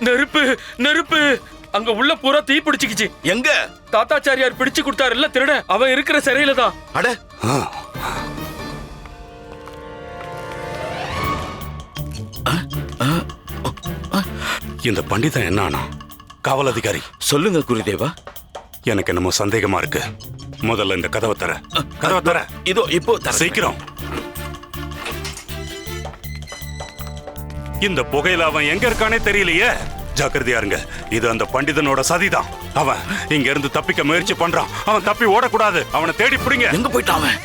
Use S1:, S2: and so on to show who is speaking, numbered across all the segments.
S1: நெருப்பு நெருப்பு. அங்க உள்ள பூரா தீ பிடிச்சுக்கிச்சு.
S2: எங்க?
S1: தாத்தாச்சாரியார் பிடிச்சு கொடுத்தாருல்ல திருட? அவன் இருக்கிற சிறையில தான்.
S2: அட.
S3: இந்த பண்டிதன் என்ன ஆனா காவல் அதிகாரி.
S2: சொல்லுங்க குருதேவா.
S3: எனக்கு என்னமோ சந்தேகமா இருக்கு. முதல்ல இந்த கதவை தர. கதவை தர.
S2: இதோ இப்போ.
S3: சீக்கிரம். இந்த புகையில அவன் எங்க இருக்கானே தெரியலையே. ஜாக்கிரதையா இருங்க. இது அந்த பண்டிதனோட சதிதான். அவன் இங்க இருந்து தப்பிக்க முயற்சி பண்றான். அவன் தப்பி ஓடக்கூடாது. அவனை தேடி பிடிங்க.
S2: எங்க போயிட்டான் அவன்?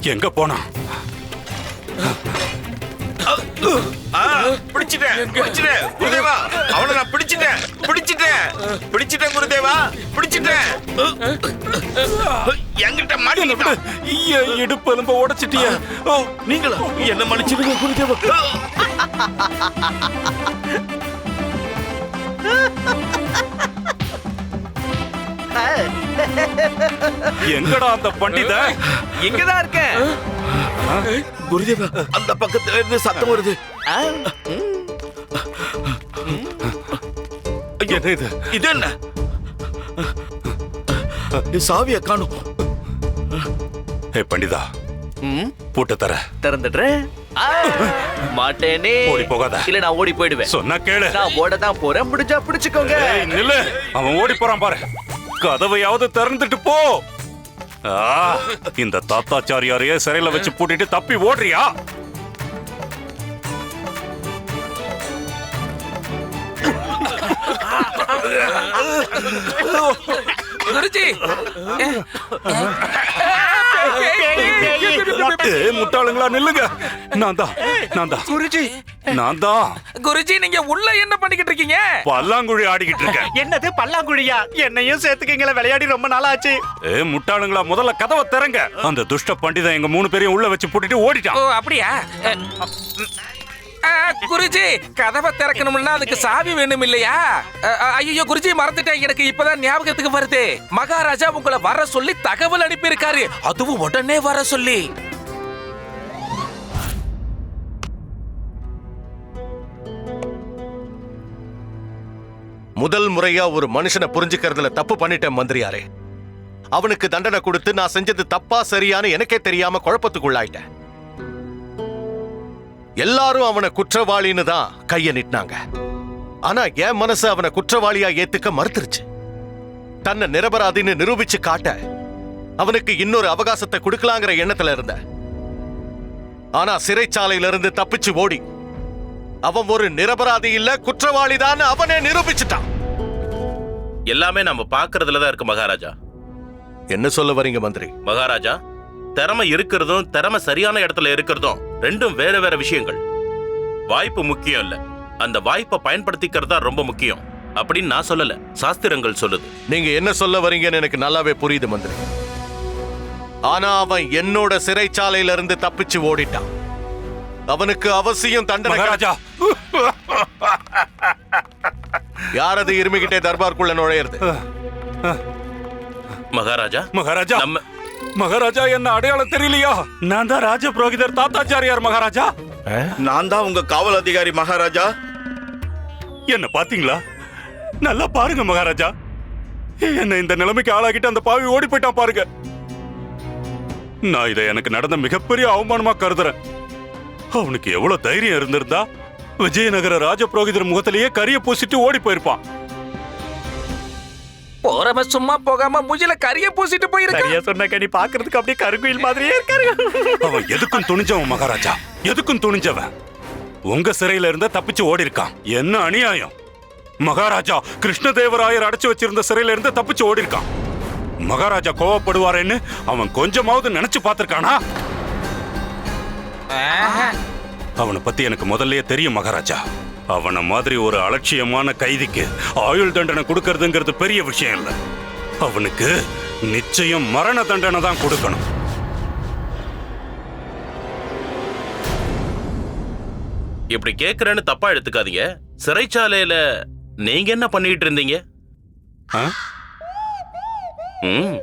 S3: எங்க போனான்?
S2: பிடிச்சிட்டேன் பிடிச்சிட்டேன் குருதேவா. அவனை நான் பிடிச்சிட்டேன் பிடிச்சிட்டேன் பிடிச்சிட்டேன் குருதேவா. பிடிச்சிட்டேன். என்கிட்ட மாட்டீங்க
S3: இடுப்பு எலும்ப உடைச்சிட்டிய.
S2: ஓ நீங்களா? என்ன மன்னிச்சிடுங்க குருதேவா.
S3: எங்கடா அந்த பண்டிதன்
S4: இங்கதான் இருக்கேன்.
S2: குருதேவா அந்த பக்கத்துல இருந்து சத்தம் வருது.
S3: என்ன இது?
S2: இது என்ன? சாவிய காணும்.
S3: ஏ பண்டிதா பூட்ட தர.
S4: திறந்துடுறேன் மாட்டேனே.
S3: ஓடி போகாத.
S4: இல்ல நான் ஓடி போயிடுவேன்.
S3: சொன்னா கேளு.
S4: நான் ஓட தான் போறேன். முடிஞ்சா பிடிச்சுக்கோங்க.
S3: நில்லு. அவன் ஓடி போறான் பாரு. கதவையாவது திறந்துட்டு போ. ஆ, இந்த தாத்தாச்சாரியாரையே சிறையில வச்சு பூட்டிட்டு தப்பி ஓடுறியா
S1: குருஜி
S3: ஏய், முட்டாளுங்களா நில்லுங்க நான் தான் நான் தான்
S1: குருஜி
S3: நான் தான்
S1: குருஜி நீங்க உள்ள என்ன பண்ணிக்கிட்டு இருக்கீங்க?
S3: பல்லாங்குழி ஆடிக்கிட்டு இருக்கேன்.
S5: என்னது பல்லாங்குழியா? என்னையும் சேர்த்துக்கீங்களா விளையாடி ரொம்ப நாள் ஆச்சு
S3: ஏ முட்டாளுங்களா முதல்ல கதவை திறங்க. அந்த துஷ்ட பண்டிதன் எங்க மூணு பேரையும் உள்ள வச்சு பூட்டிட்டு
S1: ஓ
S3: ஓடிட்டான்
S1: அப்படியா? அ, அ, குருஜி கதவை திறக்கணும்னா அதுக்கு சாவி வேணும் இல்லையா ஐயோ குருஜி மறந்துட்டேன். எனக்கு இப்பதான் ஞாபகத்துக்கு வருது. மகாராஜா உங்களை வர சொல்லி தகவல் அனுப்பியிருக்காரு. அதுவும் உடனே வர சொல்லி.
S6: முதல் முறையா ஒரு மனுஷனை புரிஞ்சுக்கிறதுல தப்பு பண்ணிட்டேன் மந்திரியாரே. அவனுக்கு தண்டனை கொடுத்து நான் செஞ்சது தப்பா சரியான்னு எனக்கே தெரியாம குழப்பத்துக்குள்ளாயிட்டேன். எல்லாரும் அவனை குற்றவாளின்னு தான் கைய நிட்டினாங்க. ஆனா என் மனசு அவனை குற்றவாளியா ஏத்துக்க மறுத்துருச்சு. தன்னை நிரபராதின்னு நிரூபிச்சு காட்ட அவனுக்கு இன்னொரு அவகாசத்தை கொடுக்கலாங்கிற எண்ணத்துல இருந்த ஆனா சிறைச்சாலையிலிருந்து தப்பிச்சு ஓடி அவன் ஒரு நிரபராதி இல்ல குற்றவாளிதான் அவனே நிரூபிச்சுட்டான்.
S7: எல்லாமே நம்ம பாக்குறதுல தான் இருக்கு மகாராஜா.
S6: என்ன சொல்ல வரீங்க மந்திரி?
S7: மகாராஜா திறமை இருக்கிறதும் திறமை சரியான இடத்துல இருக்கிறதும் ரெண்டும் வேற வேற விஷயங்கள். வாய்ப்பு முக்கியம் இல்ல. அந்த வாய்ப்பை பயன்படுத்திக்கிறது ரொம்ப முக்கியம். அப்படின்னு நான் சொல்லல. சாஸ்திரங்கள் சொல்லுது.
S6: நீங்க என்ன சொல்ல வரீங்கன்னு எனக்கு நல்லாவே புரியுது மந்திரி. ஆனா அவன் என்னோட சிறைச்சாலையில இருந்து தப்பிச்சு ஓடிட்டான். அவனுக்கு அவசியம் தண்டனை
S3: மகாராஜா.
S6: யாரது இருமிக்கிட்டே தர்பார்க்குள்ள நுழையிறது?
S7: மகாராஜா
S3: மகாராஜா.
S7: நம்ம
S3: மகாராஜா என்ன அடையாளம் தெரியலையா? நான் தான் ராஜ புரோகிதர் தாத்தாச்சாரியார் மகாராஜா.
S2: நான் தான் உங்க காவல் அதிகாரி மகாராஜா.
S3: என்ன பாத்தீங்களா நல்லா பாருங்க மகாராஜா. என்ன இந்த நிலைமைக்கு ஆளாக்கிட்டு அந்த பாவி ஓடி போயிட்டான் பாருங்க. நான் இதை எனக்கு நடந்த மிகப்பெரிய அவமானமா கருதுறேன். அவனுக்கு எவ்வளவு தைரியம் இருந்திருந்தா? விஜயநகர ராஜ புரோகிதர் முகத்திலேயே கரிய பூசிட்டு ஓடி போயிருப்பான்.
S1: போறவன் சும்மா போகாம மூஞ்சில கரிய பூசிட்டு போயிருக்க
S5: சரியா சொன்ன கனி பாக்குறதுக்கு அப்படியே கருங்குயில் மாதிரியே இருக்காரு.
S3: அவன் எதுக்கும் துணிஞ்சவன் மகாராஜா? எதுக்கும் துணிஞ்சவன்? உங்க சிறையில இருந்த தப்பிச்சு ஓடி இருக்கான் என்ன அநியாயம்? மகாராஜா கிருஷ்ணதேவராயர் அடைச்சு வச்சிருந்த சிறையில இருந்து தப்பிச்சு ஓடி இருக்கான் மகாராஜா கோவப்படுவாரேன்னு அவன் கொஞ்சமாவது நினைச்சு பார்த்திருக்கானா? அவனை பத்தி எனக்கு முதல்லயே தெரியும் மகாராஜா. அவன மாதிரி ஒரு அலட்சியமான கைதிக்கு ஆயுள் தண்டனை கொடுக்கறதுங்கிறது பெரிய விஷயம் இல்ல. அவனுக்கு நிச்சயம் மரண தண்டனை தான் கொடுக்கணும்.
S7: இப்படி கேக்குறேன்னு தப்பா எடுத்துக்காதீங்க. சிறைச்சாலையில நீங்க என்ன பண்ணிட்டு இருந்தீங்க?
S3: ஆ?
S7: ம்.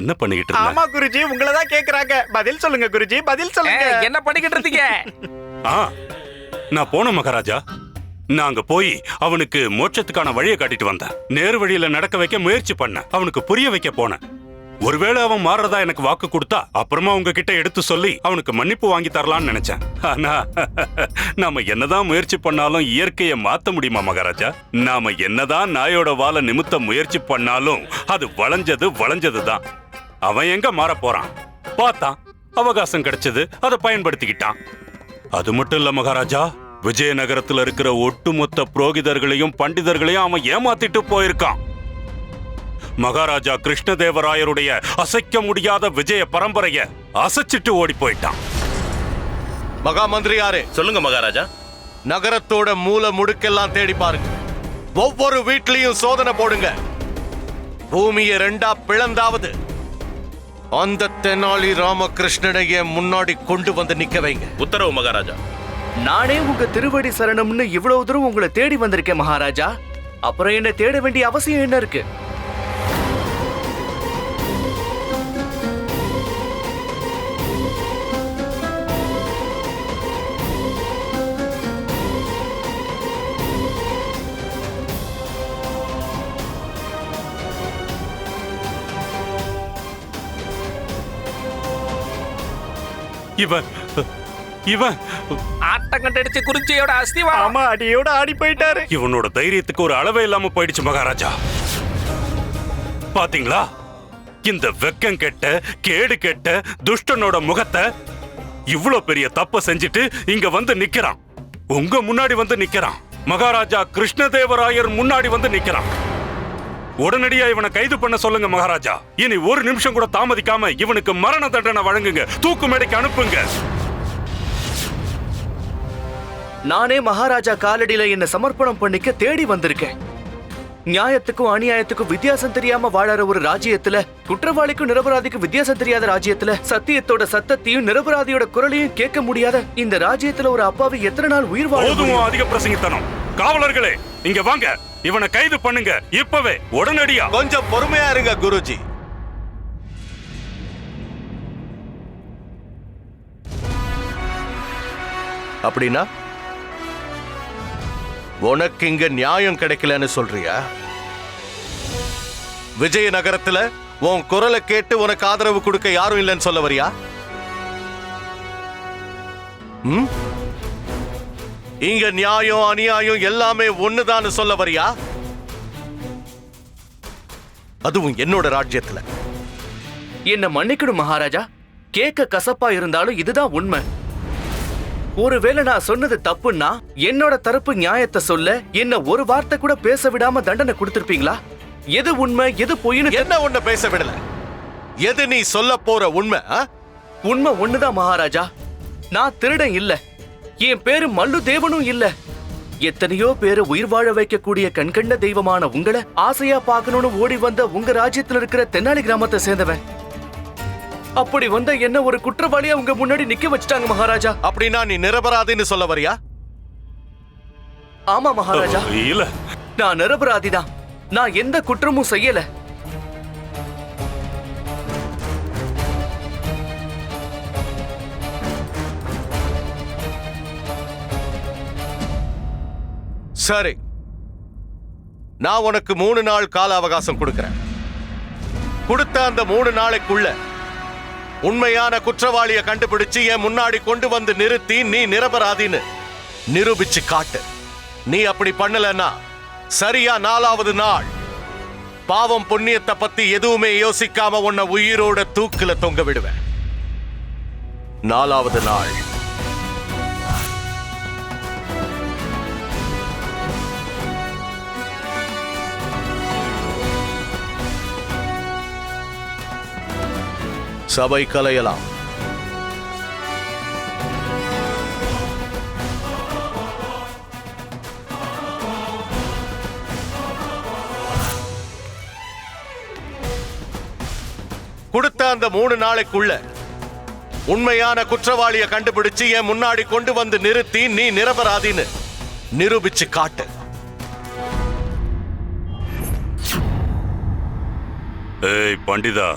S3: என்ன பண்ணிக்கிட்டு இருந்த?
S5: ஆமா குருஜி உங்களை தான் கேக்குறாங்க. பதில் சொல்லுங்க குருஜி பதில் சொல்லுங்க.
S1: ஏய், என்ன பண்ணிக்கிட்டு இருந்தீங்க
S3: ஆ நான் போன மகாராஜா. நான் அங்க போய் அவனுக்கு மோட்சத்துக்கான வழியை காட்டிட்டு வந்தேன். நேர் வழியில நடக்க வைக்க முயற்சி பண்ணேன். அவனுக்கு புரிய வைக்க போனேன். ஒருவேளை அவன் மாறுறதா எனக்கு வாக்கு கொடுத்தா அப்புறமா உங்ககிட்ட எடுத்து சொல்லி அவனுக்கு மன்னிப்பு வாங்கி தரலாம்னு நினைச்சேன். ஆனா நாம என்னதான் முயற்சி பண்ணாலும் இயற்கையை மாத்த முடியுமா மகாராஜா? நாம என்னதான் நாயோட வாலை நிமித்த முயற்சி பண்ணாலும் அது வளைஞ்சது வளைஞ்சதுதான். அவன் எங்க மாற போறான்? பார்த்தான். அவகாசம் கிடைச்சது அதை பயன்படுத்திக்கிட்டான். அது மட்டும் இல்ல மகாராஜா விஜயநகரத்துல இருக்கிற ஒட்டுமொத்த புரோகிதர்களையும் பண்டிதர்களையும் அவன் ஏமாத்திட்டு போயிருக்கான். மகாராஜா கிருஷ்ணதேவராயருடைய அசைக்க முடியாத விஜய பரம்பரைய அசைச்சிட்டு ஓடி போயிட்டான்.
S6: மகா மந்திரியாரே
S7: சொல்லுங்க மகாராஜா.
S6: நகரத்தோட மூல முடுக்கெல்லாம் தேடி பாருங்க. ஒவ்வொரு வீட்லயும் சோதனை போடுங்க. பூமியை ரெண்டா பிளந்தாவது. அந்த தெனாலி ராமகிருஷ்ணனை என் முன்னாடி கொண்டு வந்து நிக்க வைங்க.
S7: உத்தரவு மகாராஜா.
S4: நானே உங்க திருவடி சரணம்னு இவ்வளவு தூரம் உங்களை தேடி வந்திருக்கேன் மகாராஜா. அப்புறம் என்ன தேட வேண்டிய அவசியம் என்ன இருக்கு?
S3: இவன் இவன்.
S1: ஆட்டம் கண்டடிச்ச குறிச்சியோட அஸ்திவா
S5: ஆமா அடியோட ஆடி போயிட்டாரு.
S3: இவனோட தைரியத்துக்கு ஒரு அளவே இல்லாம போயிடுச்சு மகாராஜா. பாத்தீங்களா? இந்த வெக்கம் கெட்ட கேடு கெட்ட துஷ்டனோட முகத்தை இவ்ளோ பெரிய தப்ப செஞ்சுட்டு இங்க வந்து நிக்கிறான். உங்க முன்னாடி வந்து நிக்கிறான். மகாராஜா கிருஷ்ணதேவராயர் முன்னாடி வந்து நிக்கிறான். உடனடியா இவனை கைது பண்ண சொல்லுங்க மகாராஜா. இனி ஒரு நிமிஷம் கூட தாமதிக்காம இவனுக்கு மரண தண்டனை வழங்குங்க. தூக்கு மேடைக்கு அனுப்புங்க.
S4: நானே மகாராஜா காலடியில என்ன சமர்ப்பணம் பண்ணிக்க தேடி வந்திருக்கேன். நியாயத்துக்கும் அநியாயத்துக்கும் வித்தியாசம் தெரியாம வாழற ஒரு ராஜ்யத்துல குற்றவாளிக்கும் நிரபராதிக்கும் வித்தியாசம் தெரியாத ராஜ்யத்துல சத்தியத்தோட சத்தத்தையும் நிரபராதியோட குரலையும் கேட்க முடியாத இந்த ராஜ்யத்துல ஒரு அப்பாவி எத்தனை நாள் உயிர் வாழ
S3: போதும்
S4: முடியும்?
S3: அதிக பிரசங்கித்தனம். காவலர்களே இங்க வாங்க. இவனை கைது பண்ணுங்க. இப்பவே. உடனடியா.
S6: கொஞ்சம் பொறுமையா இருங்க குருஜி. அப்படின்னா உனக்கு இங்க நியாயம் கிடைக்கலன்னு சொல்றியா? விஜயநகரத்துல உன் குரலை கேட்டு உனக்கு ஆதரவு கொடுக்க யாரும் இல்லைன்னு சொல்ல வரியா? ம்? இங்க நியாயம் அநியாயம் எல்லாமே ஒண்ணுதான்னு சொல்ல வரியா? அதுவும் என்னோட ராஜ்யத்துல.
S4: என்ன மன்னிக்கணும் மகாராஜா. கேட்க கசப்பா இருந்தாலும் இதுதான் உண்மை. ஒருவேளை நான் சொன்னது தப்புன்னா என்னோட தரப்பு நியாயத்தை சொல்ல என்ன ஒரு வார்த்தை கூட பேச விடாம தண்டனை கொடுத்திருப்பீங்களா? எது உண்மை எது பொய்னு
S6: என்ன உன்னை பேச விடல? எது நீ சொல்ல போற உண்மை?
S4: உண்மை ஒண்ணுதான் மகாராஜா. நான் திருடன் இல்ல. என் பேரு மல்லு தேவனும் இல்ல. எத்தனையோ பேரை உயிர் வாழ வைக்கக்கூடிய கண்கண்ட தெய்வமான உங்களை ஆசையா பார்க்கணும்னு ஓடி வந்த உங்க ராஜ்யத்துல இருக்கிற தென்னாலி கிராமத்தை சேர்ந்தவன். அப்படி வந்த என்ன ஒரு குற்றவாளியா உங்க முன்னாடி நிக்க வச்சுட்டாங்க மகாராஜா?
S6: அப்படின்னா நீ நிரபராதின்னு சொல்ல வரியா?
S4: ஆமா மகாராஜா.
S3: இல்ல.
S4: நான் நிரபராதிதான். நான் எந்த குற்றமும் செய்யல.
S6: சரி. நான் உனக்கு மூணு நாள் கால அவகாசம் கொடுக்கிறேன். கொடுத்த அந்த மூணு நாளைக்குள்ள உண்மையான குற்றவாளிய கண்டுபிடிச்சு என் முன்னாடி கொண்டு வந்து நிறுத்தி நீ நிரபராதின்னு நிரூபிச்சு காட்டு. நீ அப்படி பண்ணலன்னா சரியா நாலாவது நாள் பாவம் புண்ணியத்தை பத்தி எதுவுமே யோசிக்காம உன்னை உயிரோட தூக்கில தொங்க விடுவேன். நாலாவது நாள் சபை கலையலாம். கொடுத்த அந்த மூணு நாளைக்குள்ள உண்மையான குற்றவாளிய கண்டுபிடிச்சு என் முன்னாடி கொண்டு வந்து நிறுத்தி நீ நிரபராதின்னு நிரூபிச்சு காட்டு.
S3: ஏய் பண்டிதா.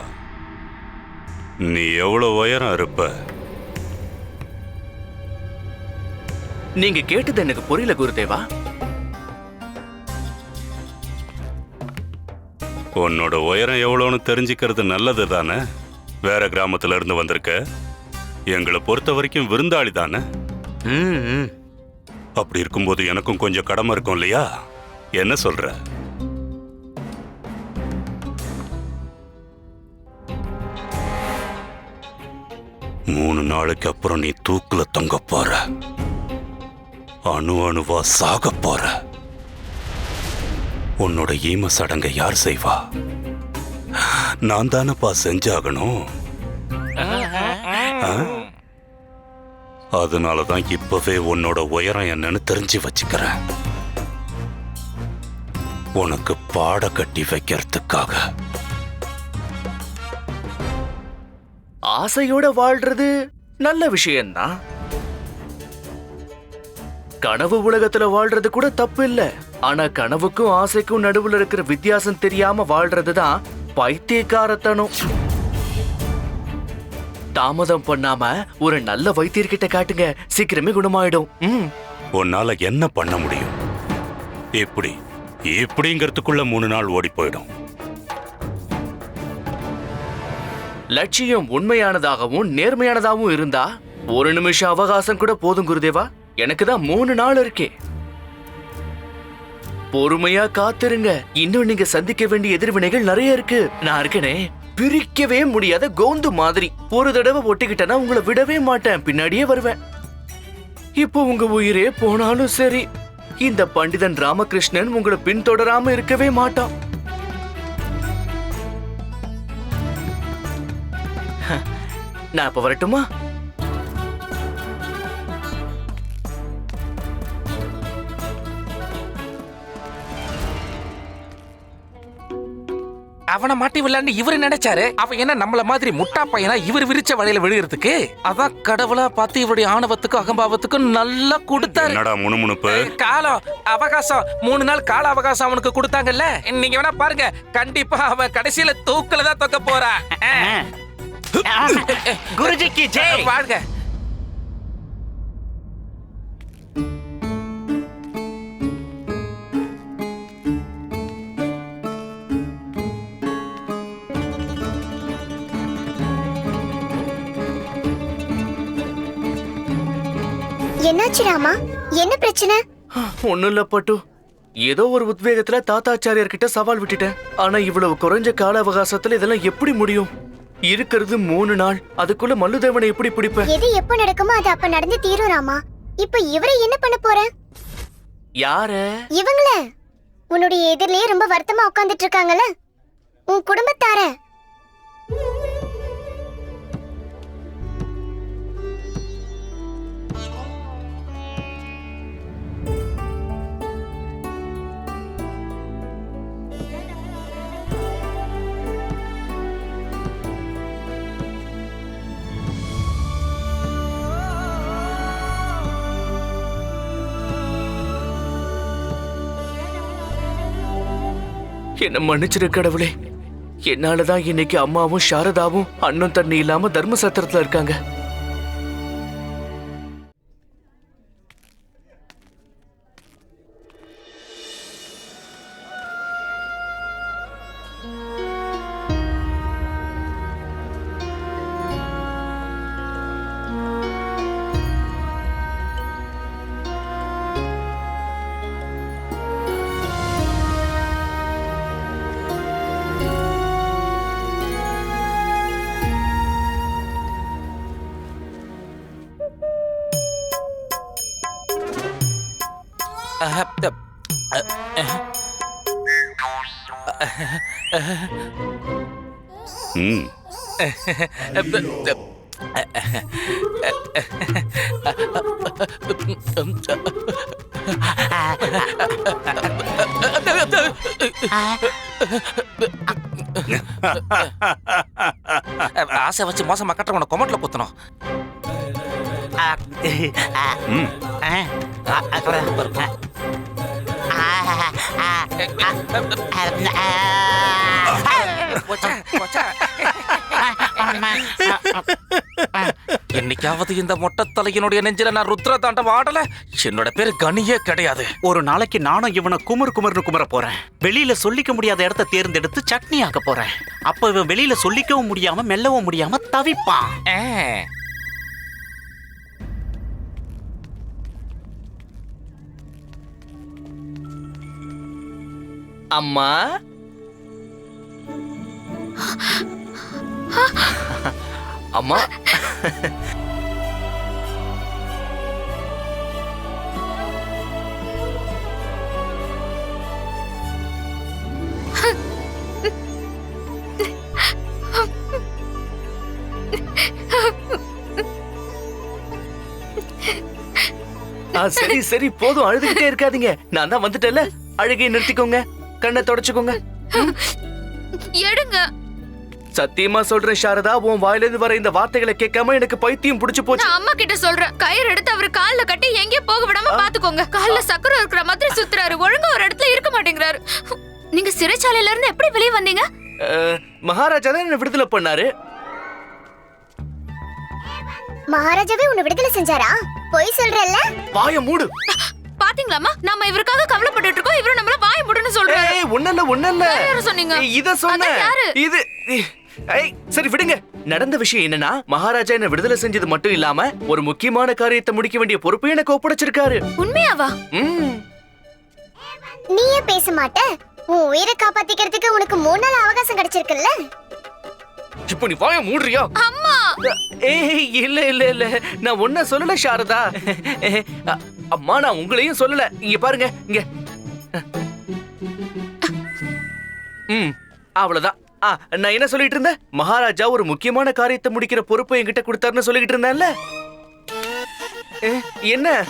S3: நீ எவ்வளவு உயரம் இருப்ப
S4: நீங்க கேட்டது எனக்கு புரியல குருதேவா.
S3: உன்னோட உயரம் எவ்வளோன்னு தெரிஞ்சுக்கிறது நல்லது தானே வேற கிராமத்துல இருந்து வந்திருக்க. எங்களை பொறுத்த வரைக்கும் விருந்தாளி தானே. அப்படி இருக்கும்போது எனக்கும் கொஞ்சம் கடமை இருக்கும் இல்லையா? என்ன சொல்ற? மூணு நாளைக்கு அப்புறம் நீ தூக்குல தொங்க போற. அணு அணுவா சாக போற. உன்னோட ஈம சடங்கை யார் செய்வா? நான் தானப்பா செஞ்சாகணும். அதனால தான் இப்பவே உன்னோட உயரம் என்னன்னு தெரிஞ்சு வச்சுக்கிறேன். உனக்கு பாட கட்டி வைக்கிறதுக்காக.
S4: ஆசையோட வாழ்றது நல்ல விஷயம்தான் கனவு உலகத்துல வாழ்றது கூட தப்பு இல்ல. ஆனா கனவுக்கும் ஆசைக்கும் நடுவுல இருக்கிற வித்தியாசம் தெரியாம வாழ்றதுதான் பைத்தியக்காரத்தனம். தாமதம் பண்ணாம ஒரு நல்ல வைத்தியர்கிட்ட காட்டுங்க. சீக்கிரமே குணமாயிடும்.
S3: உன்னால என்ன பண்ண முடியும்? எப்படி? எப்படிங்கிறதுக்குள்ள மூணு நாள் ஓடி போயிடும்.
S4: லட்சியம் உண்மையானதாகவும் நேர்மையானதாகவும் இருந்தா ஒரு நிமிஷம் அவகாசம் கூட போதும் குருதேவா. எனக்கு தான் மூணு நாள் இருக்கே. பொறுமையா காத்திருங்க. இன்னும் நீங்க சந்திக்க வேண்டிய எதிர்வினைகள் நிறைய இருக்கு. நான் இருக்கனே. பிரிக்கவே முடியாத கோந்து மாதிரி. ஒரு தடவை ஒட்டிக்கிட்டேன்னா உங்களை விடவே மாட்டேன். பின்னாடியே வருவேன். இப்போ உங்க உயிரே போனாலும் சரி. இந்த பண்டிதன் ராமகிருஷ்ணன் உங்களை பின்தொடராம இருக்கவே மாட்டான். நான் இப்ப வரட்டுமா?
S1: அவனை மாட்டி விளையாண்டு இவரு நினைச்சாரு. அவன் என்ன நம்மள மாதிரி முட்டா பையனா இவர் விரிச்ச வழியில விழுகிறதுக்கு? அதான் கடவுளா பார்த்து இவருடைய ஆணவத்துக்கும் அகம்பாவத்துக்கும் நல்லா கொடுத்தாரு.
S3: என்னடா முணுமுணுப்பு?
S1: காலம் அவகாசம். மூணு நாள் கால அவகாசம் அவனுக்கு கொடுத்தாங்கல்ல? நீங்க வேணா பாருங்க. கண்டிப்பா அவன் கடைசியில தூக்குல தான் தொக்க போறான்
S5: குருஜிக்கு ஜெய்.
S1: வாழ்க
S8: என்னாச்சு ராமா? என்ன பிரச்சனை?
S4: ஒண்ணும் இல்ல பட்டு. ஏதோ ஒரு உத்வேகத்துல தாத்தாச்சாரியார் கிட்ட சவால் விட்டுட்டேன். ஆனா இவ்வளவு குறைஞ்ச கால அவகாசத்துல இதெல்லாம் எப்படி முடியும்? இருக்கிறது மூணு நாள். அதுக்குள்ள மல்லுதேவனை எப்படி பிடிப்பேன்
S8: எது எப்ப நடக்குமோ அது அப்ப நடந்து தீரும் ராமா. இப்ப இவரை என்ன பண்ண போற?
S4: யார?
S8: இவங்கள. உன்னுடைய எதிரிலேயே ரொம்ப வருத்தமா உட்கார்ந்துட்டு இருக்காங்கல்ல? உன் குடும்பத்தார.
S4: என்ன மன்னிச்சிரு கடவுளே. என்னாலதான் இன்னைக்கு அம்மாவும் சாரதாவும் அண்ணன் தண்ணி இல்லாம தர்ம சத்திரத்துல இருக்காங்க.
S3: ம்
S1: ஆசை வச்சு மோசமா கட்டுறவன கொமட்டில் குத்தணும். என்னைக்காவது இந்த மொட்டத்தலையினுடைய நெஞ்சில நான் ருத்ர தாண்டம் ஆடல? என்னோட பேரு கனியே கிடையாது.
S5: ஒரு நாளைக்கு நானும் இவனை குமுறு குமுறுன்னு குமுற போறேன். வெளியில சொல்லிக்க முடியாத இடத்த தேர்ந்தெடுத்து சட்னி ஆக்க போறேன். அப்ப இவன் வெளியில சொல்லிக்கவும் முடியாம மெல்லவும் முடியாம தவிப்பான்.
S4: அம்மா. அம்மா. சரி சரி. போதும். அழுதுகிட்டே இருக்காதீங்க. நான் தான் வந்துட்டேன்ல. அழுகையை நிறுத்திக்கோங்க. கண்ணை தொடச்சுக்கோங்க.
S9: எடுங்க.
S4: சத்தியமா சொல்றேன் சாரதா. உன் வாயிலிருந்து வர இந்த வார்த்தைகளை கேட்காம எனக்கு பைத்தியம் புடிச்சு போச்சு.
S9: நான் அம்மா கிட்ட சொல்றேன். கயிறு எடுத்து அவர் கால்ல கட்டி எங்கேயும் போக விடாம பாத்துக்கோங்க. கால்ல சக்கரம் இருக்கிற மாதிரி சுத்துறாரு. ஒழுங்கா ஒரு இடத்துல இருக்க மாட்டேங்கிறாரு. நீங்க சிறைச்சாலையில இருந்து எப்படி வெளியே வந்தீங்க?
S4: மகாராஜா தான் என்ன விடுதலை பண்ணாரு.
S8: மகாராஜாவே உன்னை விடுதலை செஞ்சாரா? பொய் சொல்றல்ல?
S4: வாய மூடு.
S9: பாத்தீங்களாமா நம்ம இவருக்காக கவலைப்பட்டுட்டு இருக்கோம். இவரு நம்மள முடுன்னு சொல்றாரு
S4: ஏய் ஒண்ணல்ல ஒண்ணல்ல
S9: வேற யாரு சொன்னீங்க?
S4: இத சொன்ன? இது ஏய் சரி விடுங்க. நடந்த விஷயம் என்னன்னா மகாராஜா என்ன விடுதலை செஞ்சது மட்டும் இல்லாம ஒரு முக்கியமான காரியத்தை முடிக்க வேண்டிய பொறுப்பு எனக்கு ஒப்படைச்சிருக்காரு.
S9: உண்மையாவா?
S8: நீயே பேச மாட்ட. உன் உயிரை காப்பாத்திக்கிறதுக்கு உனக்கு மூணு நாள் அவகாசம் கிடைச்சிருக்குல்ல?
S4: இப்போ நீ வாய மூடுறியா?
S9: அம்மா!
S4: ஏய் இல்ல இல்ல இல்ல. நான் ஒன்ன சொல்லல சாரதா. அம்மா நான் உங்களையும் சொல்லல. இங்க பாருங்க இங்க. ம். அவ்வளவுதான். ஆ, நான் என்ன சொல்லிட்டு இருந்தேன்? மகாராஜா ஒரு முக்கியமான காரியத்தை முடிக்கிற பொறுப்பு என்கிட்ட கொடுத்தாருன்னு சொல்லிட்டு இருந்தேன்ல என்ன?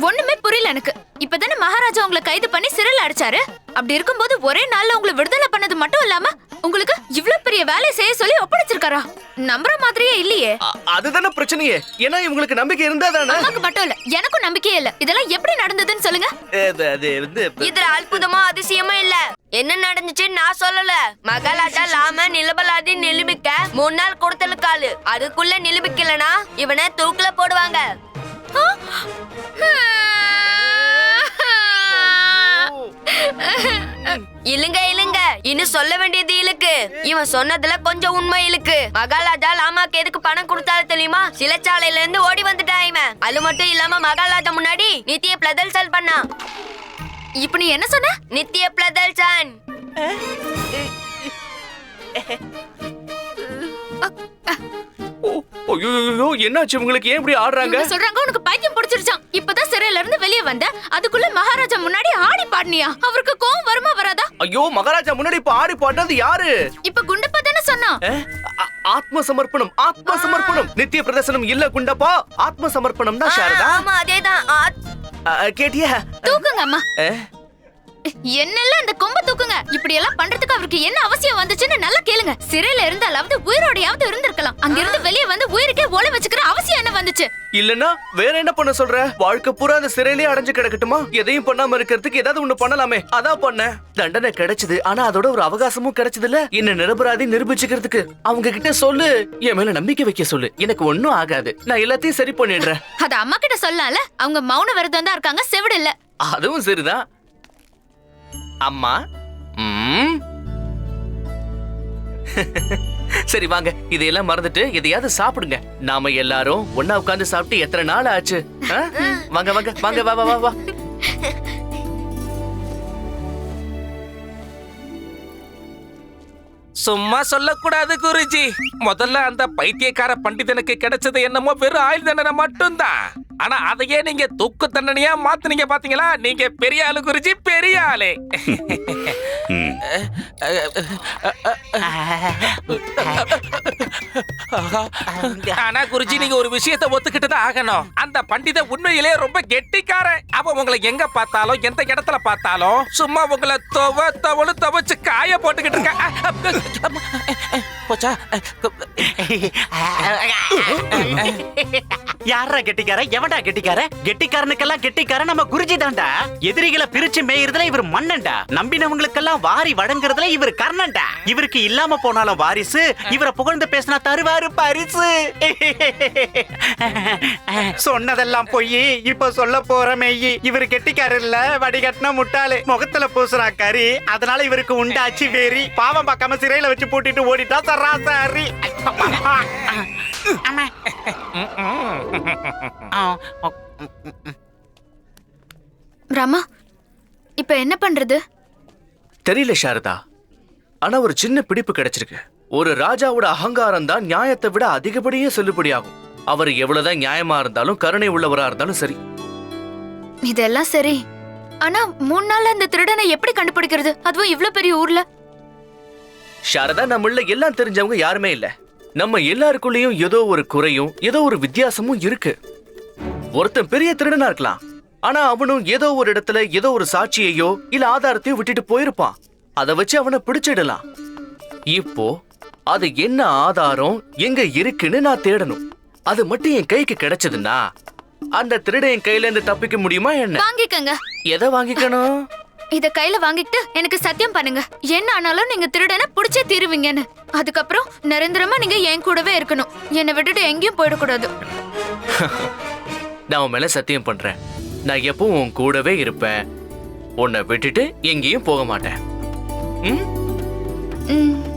S9: ஒண்ணுமே புரியல எனக்கு. இப்பதானே மகாராஜா உங்களை கைது பண்ணி சிறையில் அடைச்சாரு? அப்படி இருக்கும்போது ஒரே நாள்ல உங்களை விடுதலை பண்ணது மட்டும் இல்லாம உங்களுக்கு இவ்ளோ பெரிய வேலையை செய்ய சொல்லி ஒப்படைச்சிருக்காரா? நம்புற மாதிரியே இல்லையே.
S4: அதுதானே பிரச்சனையே. ஏன்னா இவங்களுக்கு நம்பிக்கை இருந்தா தானே?
S9: அம்மாக்கு மட்டும் இல்ல எனக்கும் நம்பிக்கையே இல்ல. இதெல்லாம் எப்படி நடந்ததுன்னு சொல்லுங்க.
S10: இதுல அற்புதமா அதிசயமா இல்ல. என்ன நடந்துச்சுன்னு நான் சொல்லல. மகாராஜா லாம நிலபலாதி நிலுமிக்க மூணு நாள் கொடுத்தலுக்காளு அதுக்குள்ள நிலுமிக்கலனா இவனை தூக்குல போடுவாங்க. இழுங்க இழுங்க இன்னும் சொல்ல வேண்டியது இழுக்கு. இவன் சொன்னதுல கொஞ்சம் உண்மை இழுக்கு. மகாராஜா லாமாக்கு எதுக்கு பணம் கொடுத்தாரு தெரியுமா? சிலைச்சாலையில இருந்து ஓடி வந்துட்டான் இவன். அது மட்டும் இல்லாம மகாராஜா முன்னாடி நித்திய பிரதல்சல் பண்ணான்
S9: இப்ப நீ என்ன சொன்ன?
S10: நித்திய பிரதல்சன்.
S4: ஐயோ என்னாச்சு உங்களுக்கு ஏன் இப்படி ஆடுறாங்க?
S9: சொல்றாங்க உனக்கு பைத்தியம் பிடிச்சிருச்சான் இப்பதான் சிறையில இருந்து வெளியே வந்த அதுக்குள்ள மகாராஜா முன்னாடி ஆடி பாடினியா? அவருக்கு கோவம் வருமா வராதா?
S4: ஐயோ மகாராஜா முன்னாடி இப்ப ஆடி பாடுறது யாரு?
S9: இப்ப குண்டப்பா தானே சொன்னான்
S4: ஆத்ம சமர்ப்பணம் ஆத்ம சமர்ப்பணம் நித்திய பிரதர்சனம் இல்ல குண்டப்பா ஆத்ம சமர்ப்பணம் தான் சாரதா?
S10: ஆமா அதேதான்.
S4: கேட்டியா?
S9: தூக்குங்க அம்மா. என்னெல்லாம் அந்த கொம்ப தூக்குங்க? இப்படி எல்லாம் பண்றதுக்கு அவருக்கு என்ன அவசியம் வந்துச்சுன்னு நல்லா கேளுங்க. சிறையில இருந்தாலாவது உயிரோடையாவது இருந்திருக்கலாம். அங்க இருந்து வெளியே வந்து உயிருக்கே ஓலை வச்சுக்கிற அவசியம் என்ன வந்துச்சு?
S4: இல்லன்னா வேற என்ன பண்ண சொல்ற? வாழ்க்கை பூரா அந்த சிறையிலே அடைஞ்சு கிடக்கட்டுமா? எதையும் பண்ணாம இருக்கிறதுக்கு ஏதாவது ஒண்ணு பண்ணலாமே. அதான் பண்ணேன் தண்டனை கிடைச்சது ஆனா அதோட ஒரு அவகாசமும் கிடைச்சதுல என்ன நிரபராதி நிரூபிச்சுக்கிறதுக்கு. அவங்க கிட்ட சொல்லு. என் மேல நம்பிக்கை வைக்க சொல்லு. எனக்கு ஒண்ணும் ஆகாது. நான் எல்லாத்தையும் சரி பண்ணிடுறேன்.
S9: அத அம்மா கிட்ட சொல்லலாம்ல அவங்க மௌன விரதம் தான் இருக்காங்க செவிடு இல்ல.
S4: அதுவும் சரிதான். அம்மா? சரி வாங்க. இதையெல்லாம் மறந்துட்டு எதையாவது சாப்பிடுங்க. நாம எல்லாரும் ஒன்னா உட்கார்ந்து சாப்பிட்டு எத்தனை நாள் ஆச்சு? வாங்க வாங்க வாங்க வாங்க வா வா வா.
S1: சும்மா சொல்லக்கூடாது குருஜி. முதல்ல அந்த பைத்தியக்கார பண்டிதனுக்கு கிடைச்சது என்னமோ வெறும் ஆயுள் தண்டனை மட்டும்தான். ஆனா அதையே நீங்க தூக்கு தண்டனையா மாத்துனீங்க பாத்தீங்களா? நீங்க பெரிய ஆளு குருஜி பெரிய ஆளு. ஆனா குருஜி நீங்க ஒரு விஷயத்தை ஒத்துக்கிட்டு தான் ஆகணும். அந்த பண்டித உண்மையிலே ரொம்ப கெட்டிக்காரன். அவன் உங்களை எங்க பார்த்தாலும் எந்த இடத்துல பார்த்தாலும் சும்மா உங்களை துவ தவளு துவச்சு காய போட்டுக்கிட்டு இருக்க. போச்சா
S5: யாரா கெட்டிக்கார? எவன்டா கெட்டிக்கார? கெட்டிக்காரனுக்கெல்லாம் கெட்டிக்கார நம்ம குருஜி தான்டா. எதிரிகளை பிரிச்சு மேயறதுல இவர் மன்னன்டா. நம்பினவங்களுக்கெல்லாம் வாரி வழங்குறதுல இவர் கர்ணன்டா. இவருக்கு இல்லாம போனாலும் வாரிசு இவரை புகழ்ந்து பேசினா தருவாரு பரிசு. சொன்னதெல்லாம் பொய். இப்ப சொல்ல போற மெய்யி இவர் கெட்டிக்காரு இல்ல வடிகட்டின முட்டாளு. முகத்துல பூசுறா கறி. அதனால இவருக்கு உண்டாச்சு வெறி. பாவம் பார்க்காம சிறையில வச்சு பூட்டிட்டு ஓடிட்டா சராசரி. அம்மா.
S9: ராமா இப்ப என்ன பண்றது?
S4: தெரியல சாரதா. ஆனா ஒரு சின்ன பிடிப்பு கிடைச்சிருக்கு. ஒரு ராஜாவோட அகங்காரம் தான் நியாயத்தை விட அதிகப்படியே செல்லுபடியாகும். அவர் எவ்வளவுதான் நியாயமா இருந்தாலும் கருணை உள்ளவரா இருந்தாலும் சரி.
S9: இதெல்லாம் சரி. ஆனா மூணு நாள்ல அந்த திருடனை எப்படி கண்டுபிடிக்கிறது? அதுவும் இவ்ளோ பெரிய ஊர்ல.
S4: சாரதா நம்மள எல்லாம் தெரிஞ்சவங்க யாருமே இல்ல. நம்ம எல்லாருக்குள்ளேயும் ஏதோ ஒரு குறையும் ஏதோ ஒரு வித்தியாசமும் இருக்கு. ஒருத்தன் பெரிய திருடனா இருக்கலாம். ஆனா அவனும் ஏதோ ஒரு இடத்துல ஏதோ ஒரு சாட்சியையோ இல்ல ஆதாரத்தையோ விட்டுட்டு போயிருப்பான். அதை வச்சு அவனை பிடிச்சிடலாம். இப்போ அது என்ன ஆதாரம் எங்க இருக்குன்னு நான் தேடணும். அது மட்டும் என் கைக்கு கிடைச்சதுன்னா அந்த திருடன் என் கையில இருந்து தப்பிக்க முடியுமா என்ன?
S9: வாங்கிக்கங்க.
S4: எதை வாங்கிக்கணும்?
S9: இத கையில வாங்கிட்டு எனக்கு சத்தியம் பண்ணுங்க. என்ன ஆனாலும் நீங்க திருடனை புடிச்சே தீருவீங்கன்னு. அதுக்கப்புறம் நிரந்தரமா நீங்க என் கூடவே இருக்கணும். என்னை விட்டுட்டு எங்கேயும் போயிடக்கூடாது.
S4: நான் உன் மேல சத்தியம் பண்றேன். நான் எப்பவும் உன் கூடவே இருப்பேன். உன்னை விட்டுட்டு எங்கேயும் போக மாட்டேன். ம்?
S9: ம்.